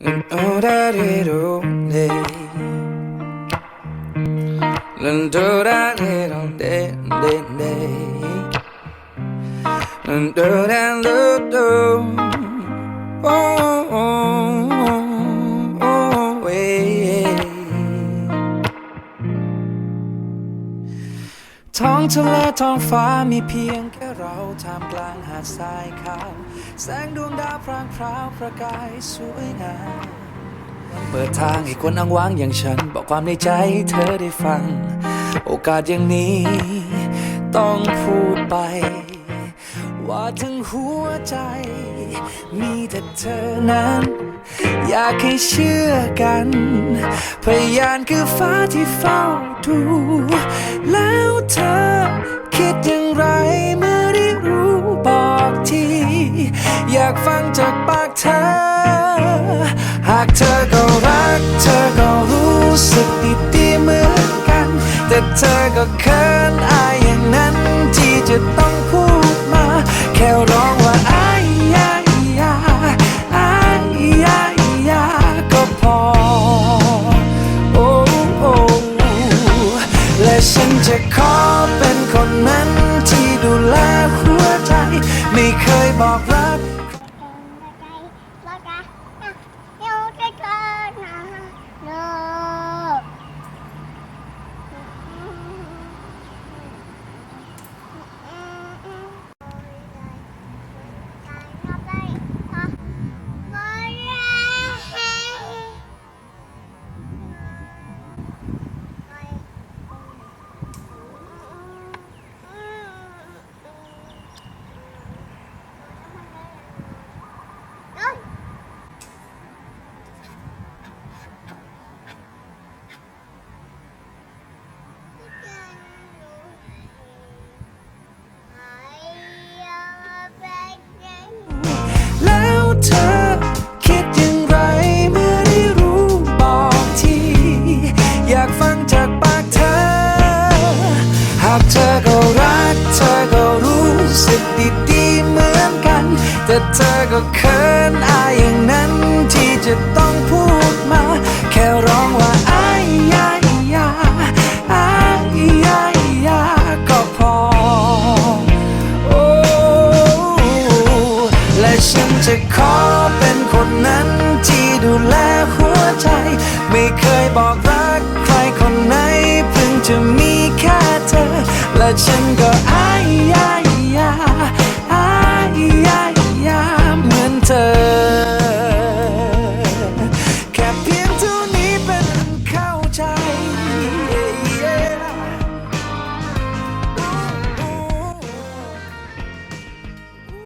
And all that it only. and Lundura little day, day, day. Lundura little. Oh, oh, oh. ท้องทะเลท้องฟ้ามีเพียงแค่เราท่ามกลางหาดทรายขาว แสงดวงดาวพรางพราวประกายสวยงาม เปิดทางให้คนอ้างว้างอย่างฉัน บอกความในใจใเธอได้ฟัง โอกาสอย่างนี้ ต้องพูดไป ว่าทั้งหัวใจ มีแต่เธอนั้น อยากให้เชื่อกัน พยานคือฟ้าที่เฝ้าดู แล้วเธอคิดอย่างไรเมื่อได้รู้บอกที อยากฟังจากปากเธอ หากเธอก็รัก เธอก็รู้สึกดีๆเหมือนกัน แต่เธอก็เขินอายอย่างนั้นที่จะต้อง บอกรักากเธอก็รักเธอก็รู้สึกดีๆเหมือนกัน แต่เธอก็เขินอายอย่างนั้นที่จะต้องพูดมา แค่ร้องว่าอายยายาอายยายาก็พอ โอ้และฉันจะขอเป็นคนนั้นที่ดูแลหัวใจ ไม่เคยบอกรักใครคนไหน จะมีแค่เธอ และฉันก็อาย